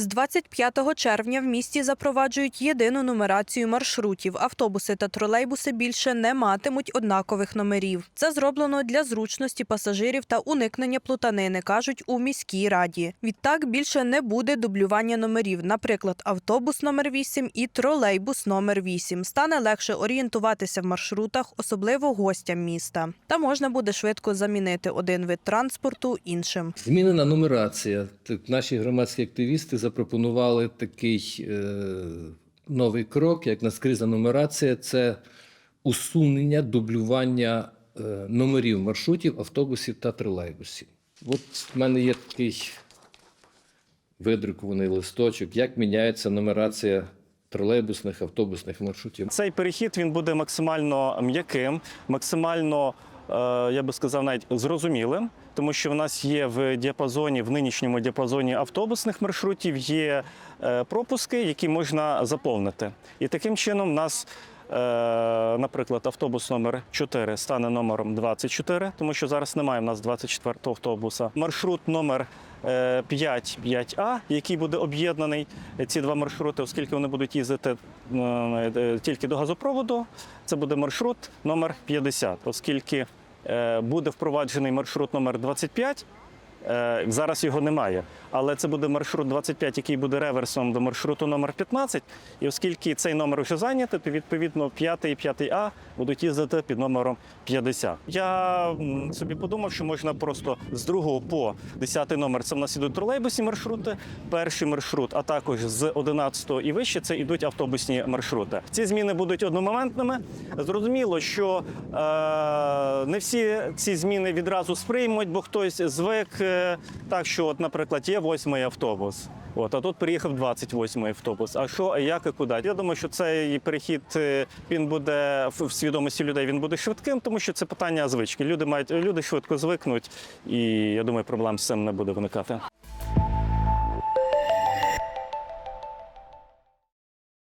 З 25 червня в місті запроваджують єдину нумерацію маршрутів. Автобуси та тролейбуси більше не матимуть однакових номерів. Це зроблено для зручності пасажирів та уникнення плутанини, кажуть у міській раді. Відтак більше не буде дублювання номерів. Наприклад, автобус номер 8 і тролейбус номер 8. Стане легше орієнтуватися в маршрутах, особливо гостям міста. Та можна буде швидко замінити один вид транспорту іншим. Змінена нумерація. Наші громадські активісти запропонували такий е, новий крок, як наскрізна нумерація це усунення дублювання е, номерів маршрутів, автобусів та тролейбусів. От в мене є такий видрукований листочок, як міняється нумерація тролейбусних автобусних маршрутів. Цей перехід він буде максимально м'яким, максимально, е, я би сказав, навіть зрозумілим, тому що в нас є в діапазоні, в нинішньому діапазоні автобусних маршрутів є е, пропуски, які можна заповнити. І таким чином в нас. е, Наприклад, автобус номер 4 стане номером 24, тому що зараз немає в нас 24-го автобуса. Маршрут номер е, 5, 5А, який буде об'єднаний е, ці два маршрути, оскільки вони будуть їздити е, е, тільки до газопроводу. Це буде маршрут номер 50, оскільки е, буде впроваджений маршрут номер 25. Е, Зараз його немає, але це буде маршрут 25, який буде реверсом до маршруту номер 15. І оскільки цей номер вже зайнятий, то відповідно 5 і 5А будуть їздити під номером 50. Я собі подумав, що можна просто з 2 по 10 номер це в нас ідуть тролейбусні маршрути, перший маршрут, а також з 11 і вище це йдуть автобусні маршрути. Ці зміни будуть одномоментними. Зрозуміло, що е, не всі ці зміни відразу сприймуть, бо хтось звик так, що, от, наприклад, є восьмий автобус. От, а тут приїхав 28-й автобус. А що, як і куди? Я думаю, що цей перехід е, він буде в свідомості людей. Він буде швидким, тому що це питання звички. Люди мають люди швидко звикнуть, і я думаю, проблем з цим не буде виникати.